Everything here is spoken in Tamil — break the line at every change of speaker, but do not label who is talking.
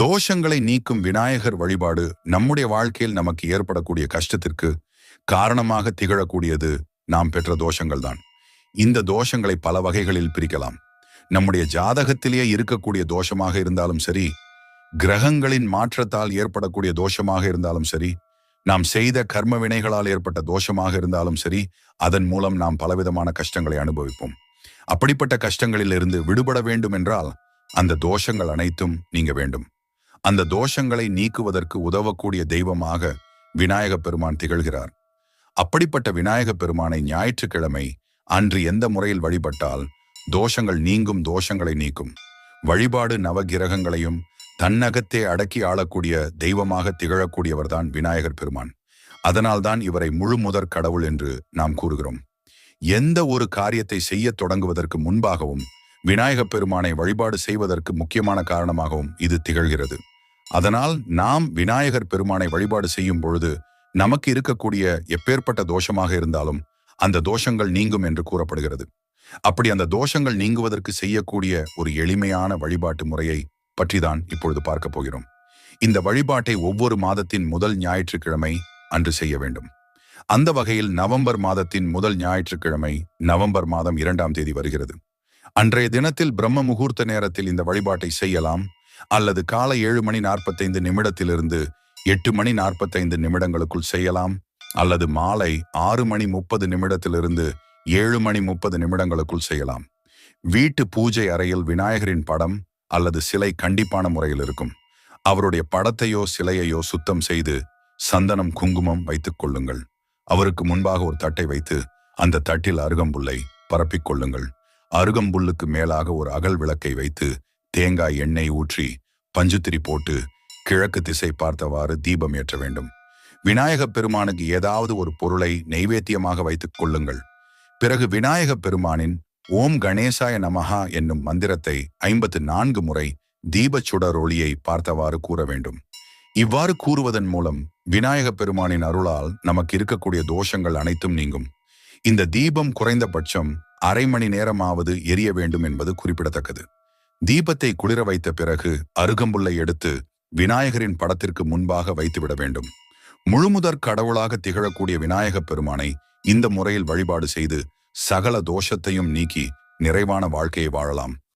தோஷங்களை நீக்கும் விநாயகர் வழிபாடு நம்முடைய வாழ்க்கையில் நமக்கு ஏற்படக்கூடிய கஷ்டத்திற்கு காரணமாக திகழக்கூடியது நாம் பெற்ற தோஷங்கள் தான் இந்த தோஷங்களை பல வகைகளில் பிரிக்கலாம். நம்முடைய ஜாதகத்திலேயே இருக்கக்கூடிய தோஷமாக இருந்தாலும் சரி கிரகங்களின் மாற்றத்தால் ஏற்படக்கூடிய தோஷமாக இருந்தாலும் சரி நாம் செய்த கர்ம வினைகளால் ஏற்பட்ட தோஷமாக இருந்தாலும் சரி அதன் மூலம் நாம் பலவிதமான கஷ்டங்களை அனுபவிப்போம். அப்படிப்பட்ட கஷ்டங்களிலிருந்து விடுபட வேண்டும் என்றால் அந்த தோஷங்கள் அனைத்தும் நீங்க வேண்டும். அந்த தோஷங்களை நீக்குவதற்கு உதவக்கூடிய தெய்வமாக விநாயக பெருமான் திகழ்கிறார். அப்படிப்பட்ட விநாயக பெருமானை ஞாயிற்றுக்கிழமை அன்று எந்த முறையில் வழிபட்டால் தோஷங்கள் நீங்கும் தோஷங்களை நீக்கும். வழிபாடு நவகிரகங்களையும் தன்னகத்தே அடக்கி ஆளக்கூடிய தெய்வமாக திகழக்கூடியவர்தான் விநாயகர் பெருமான். அதனால்தான் இவரை முழு முதற் கடவுள் என்று நாம் கூறுகிறோம். எந்த ஒரு காரியத்தை செய்ய தொடங்குவதற்கு முன்பாகவும் விநாயகப் பெருமானை வழிபாடு செய்வதற்கு முக்கியமான காரணமாகவும் இது திகழ்கிறது. அதனால் நாம் விநாயகர் பெருமானை வழிபாடு செய்யும் பொழுது நமக்கு இருக்கக்கூடிய எப்பேற்பட்ட தோஷமாக இருந்தாலும் அந்த தோஷங்கள் நீங்கும் என்று கூறப்படுகிறது. அப்படி அந்த தோஷங்கள் நீங்குவதற்கு செய்யக்கூடிய ஒரு எளிமையான வழிபாட்டு முறையை பற்றிதான் இப்பொழுது பார்க்க போகிறோம். இந்த வழிபாட்டை ஒவ்வொரு மாதத்தின் முதல் ஞாயிற்றுக்கிழமை அன்று செய்ய வேண்டும். அந்த வகையில் நவம்பர் மாதத்தின் முதல் ஞாயிற்றுக்கிழமை நவம்பர் மாதம் இரண்டாம் தேதி வருகிறது. அன்றைய தினத்தில் பிரம்ம முகூர்த்த நேரத்தில் இந்த வழிபாட்டை செய்யலாம். அல்லது காலை ஏழு மணி நாற்பத்தைந்து நிமிடத்திலிருந்து எட்டு மணி நாற்பத்தைந்து நிமிடங்களுக்குள் செய்யலாம். அல்லது மாலை ஆறு மணி முப்பது நிமிடத்திலிருந்து ஏழு மணி முப்பது நிமிடங்களுக்குள் செய்யலாம். வீட்டு பூஜை அறையில் விநாயகரின் படம் அல்லது சிலை கண்டிப்பான முறையில் இருக்கும். அவருடைய படத்தையோ சிலையையோ சுத்தம் செய்து சந்தனம் குங்குமம் வைத்துக் கொள்ளுங்கள். அவருக்கு முன்பாக ஒரு தட்டை வைத்து அந்த தட்டில் அருகம்புல்லை பரப்பிக் கொள்ளுங்கள். அருகம்புல்லுக்கு மேலாக ஒரு அகல் விளக்கை வைத்து தேங்காய் எண்ணெய் ஊற்றி பஞ்சுத்திரி போட்டு கிழக்கு திசை பார்த்தவாறு தீபம் ஏற்ற வேண்டும். விநாயகப் பெருமானுக்கு ஏதாவது ஒரு பொருளை நைவேத்தியமாக வைத்துக் கொள்ளுங்கள். பிறகு விநாயகப் பெருமானின் ஓம் கணேசாய நமஹா என்னும் மந்திரத்தை ஐம்பத்து நான்கு முறை தீபச் ஒளியை பார்த்தவாறு கூற வேண்டும். இவ்வாறு கூறுவதன் மூலம் விநாயகப் பெருமானின் அருளால் நமக்கு இருக்கக்கூடிய தோஷங்கள் அனைத்தும் நீங்கும். இந்த தீபம் குறைந்தபட்சம் அரை மணி நேரமாவது எரிய வேண்டும் என்பது குறிப்பிடத்தக்கது. தீபத்தை குளிர வைத்த பிறகு அருகம்புல்லை எடுத்து விநாயகரின் படத்திற்கு முன்பாக வைத்துவிட வேண்டும். முழுமுதற் கடவுளாக திகழக்கூடிய விநாயகப் பெருமானை இந்த முறையில் வழிபாடு செய்து சகல தோஷத்தையும் நீக்கி நிறைவான வாழ்க்கையை வாழலாம்.